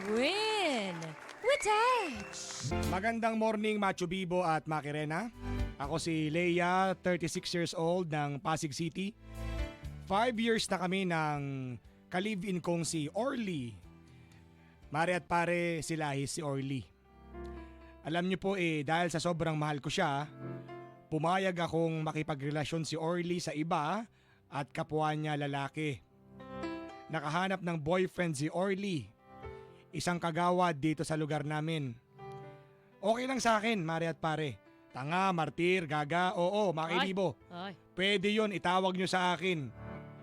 Win! With touch! Magandang morning Machu Bibo at Makirena. Ako si Leia, 36 years old ng Pasig City. Five years na kami ng kalivin kong si Orly. Mare at pare si Lahis si Orly. Alam niyo po eh, dahil sa sobrang mahal ko siya, pumayag akong makipagrelasyon si Orly sa iba at kapwa niya lalaki. Nakahanap ng boyfriend si Orly isang kagawad dito sa lugar namin. Okay lang sa akin, Mare at Pare. Tanga, martir, gaga, oo, makilibo. Ay, Pwede yon itawag nyo sa akin.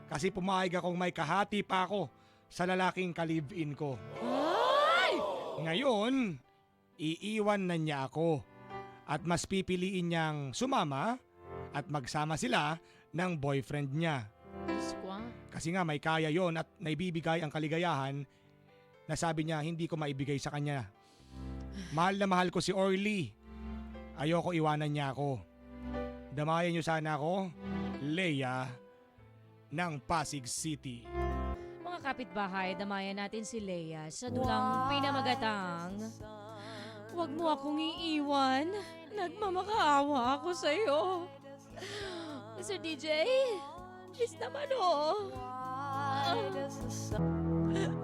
Kasi pumayag akong may kahati pa ako sa lalaking ka-live-in ko. ay! Ngayon, iiwan na niya ako. At mas pipiliin niyang sumama at magsama sila ng boyfriend niya. Ah. Kasi nga may kaya yon at naibibigay ang kaligayahan na sabi niya hindi ko maibigay sa kanya. Mahal na mahal ko si Orly. Ayoko iwanan niya ako. Damayan niyo sana ako, Leia, ng Pasig City. Mga kapitbahay, damayan natin si Leia sa dulang pinamagatang. Huwag mo akong iiwan. Nagmamakaawa ako sa'yo. Mr. DJ, please naman oh.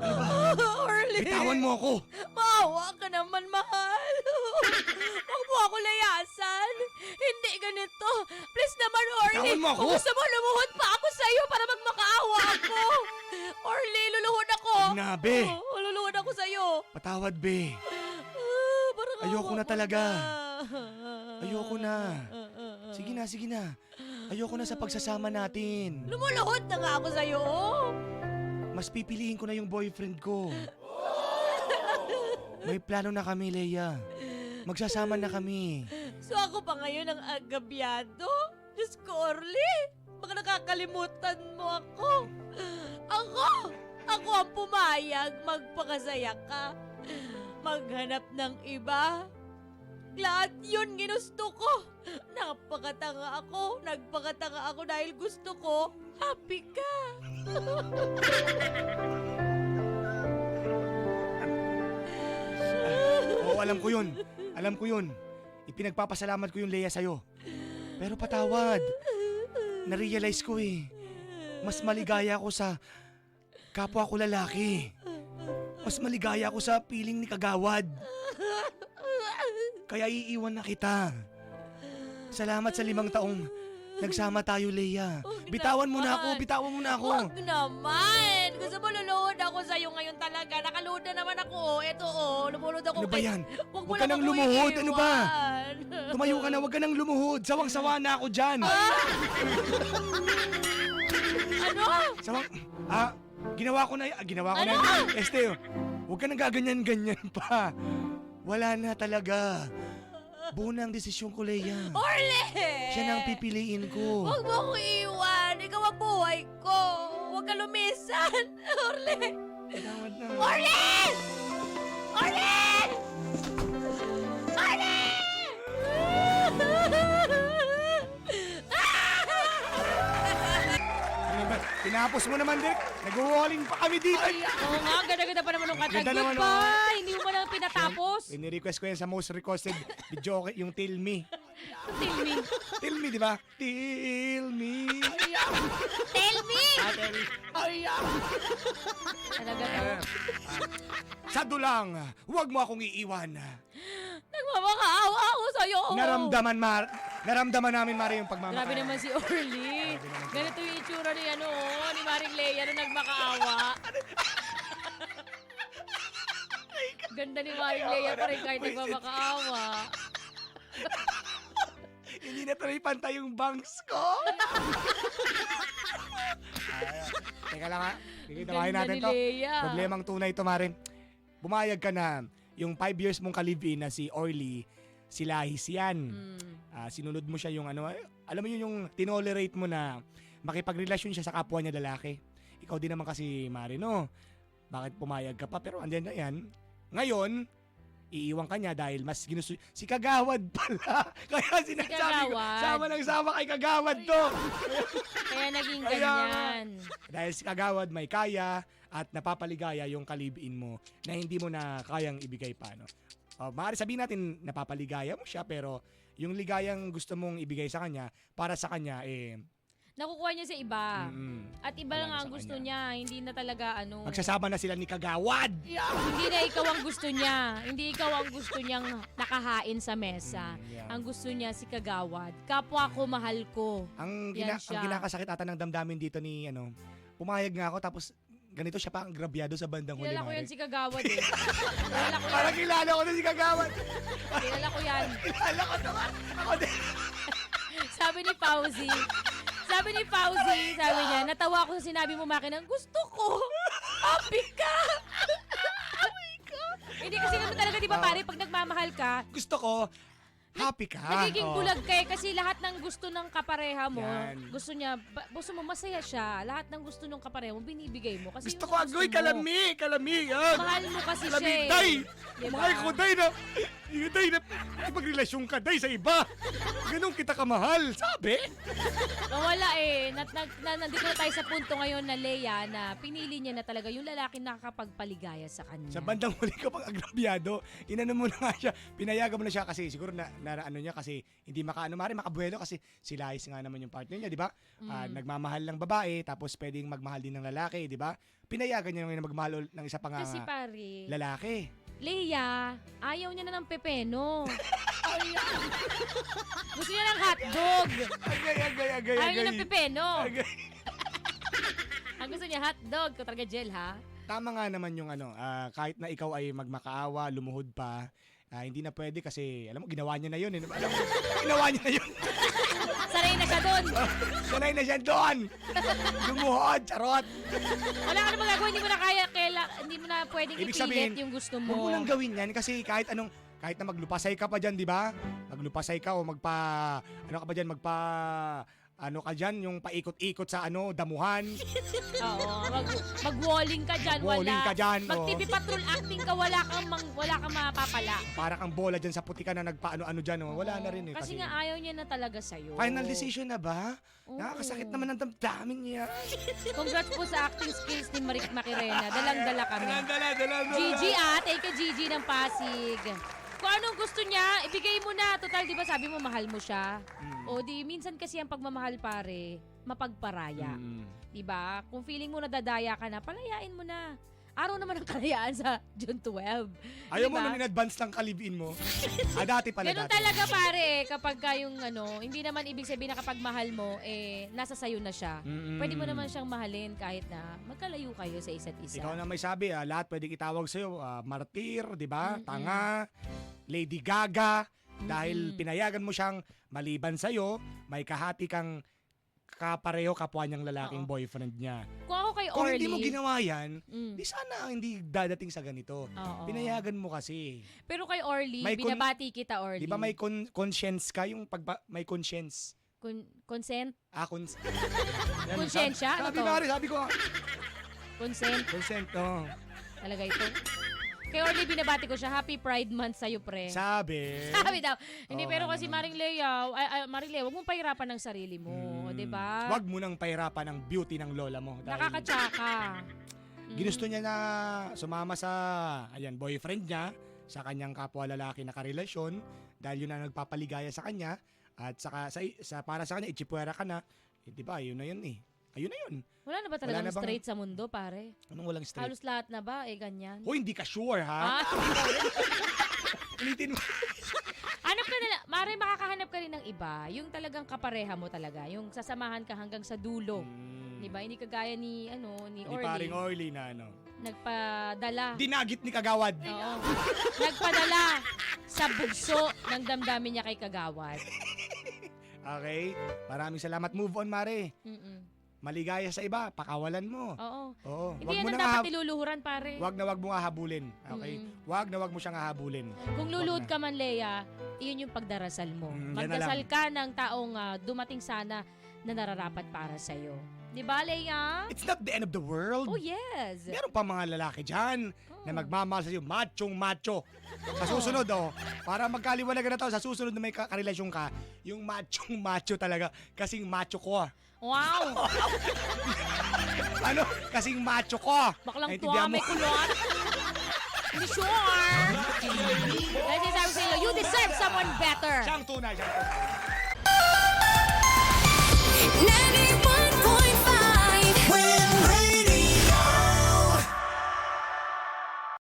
Orly! Bitawan mo ako! Maawa ka naman, mahal. Huwag mo ako layasan. Hindi ganito. Please naman, Orly. Bitawan mo ako. Kung gusto mo, lumuhod pa ako sa'yo para magmakaawa ako. Orly, luluhod ako. Huwag na, be. Oh, luluhod ako sa'yo. Patawad, be. Ah, parang Ayoko awa na ko talaga. na. Ayoko na. Sige na, sige na. Ayoko na sa pagsasama natin. Lumuluhod na nga ako sa'yo. Mas pipiliin ko na yung boyfriend ko. May plano na kami, Leia. Magsasama na kami. So ako pa ngayon ang agabyado? Diyos ko, Orly! Baka nakakalimutan mo ako. Ako! Ako ang pumayag, magpakasaya ka. Maghanap ng iba. Lahat yun ginusto ko. Napakatanga ako. Nagpakatanga ako dahil gusto ko happy ka. Oo, alam ko yun. Alam ko yun. Ipinagpapasalamat ko yung Leia sa'yo. Pero patawad. Narealize ko eh. Mas maligaya ako sa kapwa ko lalaki. Mas maligaya ako sa piling ni Kagawad. Kaya iiwan na kita. Salamat sa limang taong nagsama tayo, Leia. Huwag Bitawan mo na ako, naman. bitawan mo na ako. Huwag naman! Gusto mo luluhod ako sa'yo ngayon talaga. Nakaluhod na naman ako. oh. Eto oh, lumulod ako. Ano ba kay- yan? Huwag mo Huwag ka nang lumuhod. Ano ba? Tumayo ka na, huwag ka nang lumuhod. Sawang-sawa na ako dyan. Ano? Sawang, ah, ginawa ko na, ah, ginawa ko Ano? na. Este, huwag ka nang gaganyan-ganyan pa. Wala na talaga. Buo na ang desisyon ko, Leia. Orle! Siya na ang pipiliin ko. Huwag mo akong iiwan. Ikaw ang buhay ko. Huwag ka lumisan. Orle! Tawad na. Orle! Orle! Orle! Ano ba? Tinapos mo naman, Direk. Nag-walling pa kami dito. Oo nga, ganda-ganda pa naman ng. Ganda naman, Goodbye! Pinatapos. Ini-request ko yan sa most requested video, yung Tell Me. Tell me. Tell Me, di ba? Tell Me. Tell me! Ah, tell me. Talaga to. Sa dulang, huwag mo akong iiwan. Nagmamakaawa ako sa'yo. Naramdaman, Mar. Naramdaman namin, Mari, yung pagmamahal. Grabe naman si Orly. Ganito yung itsura ni ano, ni Maring Leia na nagmakaawa. Ganda ni Maring Leia pa rin kahit nagmamakaawa. Hindi na tuloy pantay yung bangs ko. Ay, teka lang ha. Kikitawahin Ganda natin ni to. Leia. Problemang tunay to, Marin. Bumayag ka na. Yung 5 years mong kalivin na si Orly, si Lahis yan. Mm. Ah, sinunod mo siya yung ano, alam mo yun yung tinolerate mo na makipagrelasyon siya sa kapwa niya lalaki. Ikaw din naman kasi, Marin, no? Bakit pumayag ka pa? Pero andyan na yan. Ngayon, iiwan ka niya dahil mas ginusto... Si Kagawad pala! Kaya sinasabi ko, Kagawad. sama ng sama kay Kagawad to! Kaya naging Kaya ganyan. Dahil si Kagawad may kaya at napapaligaya yung kalibin mo na hindi mo na kayang ibigay pa. No? Uh, maaari sabihin natin napapaligaya mo siya pero yung ligayang gusto mong ibigay sa kanya para sa kanya eh Nakukuha niya sa iba. mm, At iba Wala lang na ang sa gusto kanya. niya, hindi na talaga ano. magsasama na sila ni Kagawad. Hindi na ikaw ang gusto niya. Hindi ikaw ang gusto niyang nakahain sa mesa. Mm, yeah. Ang gusto niya si Kagawad. Kapwa ko, mahal ko. Ang, Yan gina- siya. ang kinakasakit ata ng damdamin dito ni ano, pumayag nga ako tapos ganito siya pa ang grabyado sa bandang huli. Kilala ko yan Mare. si Kagawad eh. Kilala ko yan. Parang kilala ko na si Kagawad. Kilala ko yan. kilala ko naman. Ako din. Sabi ni Fauzi, sabi ni Fauzi, sabi niya, natawa ako sa sinabi mo, Makinang, gusto ko. Happy ka. Hindi kasi naman talaga, di ba pare, pag nagmamahal ka, Gusto ko, happy ka. nagiging bulag ka eh, kasi lahat ng gusto ng kapareha mo, Yan. gusto niya, ba- gusto mo masaya siya, lahat ng gusto ng kapareha mo, binibigay mo. Kasi Gusto yun ko ang agoy, mo. kalami, kalami. Yan. Mahal mo kasi Kalami, siya eh. day. Diba? Mahal ko, day na. Yung day na, ipagrelasyon ka, day sa iba. Ganun kita kamahal. Sabi. Nawala eh. Nat, nat, na, nandito na tayo sa punto ngayon na Leia na pinili niya na talaga yung lalaki na nakakapagpaligaya sa kanya. Sa bandang huli ka pang agrabyado, inano mo na nga siya, pinayagan mo na siya kasi siguro na, na ano niya kasi hindi makaano mari makabuelo kasi si Lais nga naman yung partner niya, di ba? Ah, Mm. nagmamahal ng babae tapos pwedeng magmahal din ng lalaki, di ba? Pinayagan niya ngayon na magmahal ul- ng isa pang ah, Kasi pare, lalaki. Leia, ayaw niya na ng pepeno. Gusto niya ng hotdog. Agay, agay, agay, Ayaw niya ng pepeno. Agay. Ang gusto niya hotdog. Ito talaga gel ha. Tama nga naman yung ano, ah, kahit na ikaw ay magmakaawa, lumuhod pa, ah, hindi na pwede kasi, alam mo, ginawa niya na yun. Eh. Alam mo, ginawa niya na yun. Sanay na siya doon. Sanay na siya doon. Lumuhod, charot. Wala ka na magagawa. Hindi mo na kaya, kaila, hindi mo na pwedeng Ibig ipilit sabihin, yung gusto Huwag mo mo. nang gawin yan kasi kahit anong, kahit na maglupasay ka pa dyan, di ba? Maglupasay ka o magpa, ano ka pa dyan, magpa, ano ka dyan, yung paikot-ikot sa ano, damuhan. Oo, mag, mag-walling ka dyan, Walling wala. ka dyan. Mag-TV patrol acting ka, wala kang, mang, wala kang mapapala. Para kang bola dyan sa puti ka na nagpaano-ano dyan. Oh. Wala na rin eh. Kasi, nga ayaw niya na talaga sa'yo. Final decision na ba? Oo. Nakakasakit naman ang damdamin niya. Congrats po sa acting skills ni Marik Makirena. Dalang-dala kami. Dala, dala, dala. Gigi ah, take a Gigi ng Pasig. Kung anong gusto niya, ibigay mo na. Total, di ba sabi mo mahal mo siya? Mm. O di, minsan kasi ang pagmamahal pare, mapagparaya. Mm. Di ba? Kung feeling mo nadadaya ka na, palayain mo na. Araw naman ang kalayaan sa June 12. Ayaw mo Diba? nun in advance ng kalibin mo. ah, dati pala, Ganun dati. talaga pare, kapag ka yung ano, hindi naman ibig sabihin na kapag mahal mo, eh, nasa sayo na siya. Mm-mm. Pwede mo naman siyang mahalin kahit na magkalayo kayo sa isa't isa. Ikaw na may sabi, ah, lahat pwede itawag sa'yo. ah, martir, di ba? Mm-mm. Tanga, Lady Gaga. Dahil Mm-mm. pinayagan mo siyang maliban sa'yo, may kahati kang kapareho kapwa niyang lalaking Oo. boyfriend niya. Kung ako Kung hindi mo ginawa yan, Mm. di sana hindi dadating sa ganito. Oo. Pinayagan mo kasi. Pero kay Orly, May kon- binabati kita Orly. Di ba may con- conscience ka? Yung pagba- may conscience. Con- consent? Ah, cons- Yan, Konsyensya? Ano Sabi, sabi, to? pare, sabi ko, ah, Consent? consent, oh. Talaga ito. Kay Orly, binabati ko siya. Happy Pride Month sa'yo, pre. Sabi. Sabi daw. Hindi, Oo pero nga kasi naman. Maring Lea, ay, ay, Maring Lea, huwag mong pahirapan ng sarili mo. Mm. di ba? Wag mo nang pahirapan ang beauty ng lola mo. Dahil Nakakatsaka. Mm. ginusto niya na sumama sa ayan, boyfriend niya, sa kanyang kapwa lalaki na karelasyon, dahil yun ang nagpapaligaya sa kanya, at saka, sa, sa, para sa kanya, ichipuera ka na, eh, di ba, yun na yun eh. Ayun na yun. Wala na ba Wala talagang na bang- straight sa mundo, pare? Anong walang straight? Halos lahat na ba? Eh, ganyan. O, hindi ka sure, ha? Ah, Ulitin mo. hanap ka nila. Mare, makakahanap ka rin ng iba. Yung talagang kapareha mo talaga. Yung sasamahan ka hanggang sa dulo. Hmm. Di ba? Hindi kagaya ni, ano, ni Orly. paring Orly na ano. Nagpadala. Dinagit ni Kagawad. Oo. Nagpadala sa bugso ng damdamin niya kay Kagawad. Okay? Maraming salamat. Move on, Mare. Mm-mm. Maligaya sa iba. Pakawalan mo. Oo. Oo. Hindi Wag yan mo ang na dapat niluluhuran, pare. Wag na wag mo hahabulin. Okay? Mm. Wag na wag mo siyang hahabulin. Kung luluhod na. ka man, Leia, iyon yung pagdarasal mo. Mm, na Magdasal ka ng taong ah, dumating sana na nararapat para sa'yo. Di ba, Leia? It's not the end of the world. Oh, yes. Meron pa mga lalaki dyan na Oh. magmamahal sa iyo, machong macho. Sa susunod, oh, para magkaliwanagan na to, sa susunod na may ka- karelasyon ka, yung machong macho talaga, kasing macho ko ah. Wow! ano? Kasing macho ko. Baklang tuwa, Naintindihan may kulot. Hindi sure. Ready, sabi sa ilo, you deserve someone better. Siyang tunay, siyang tunay. 91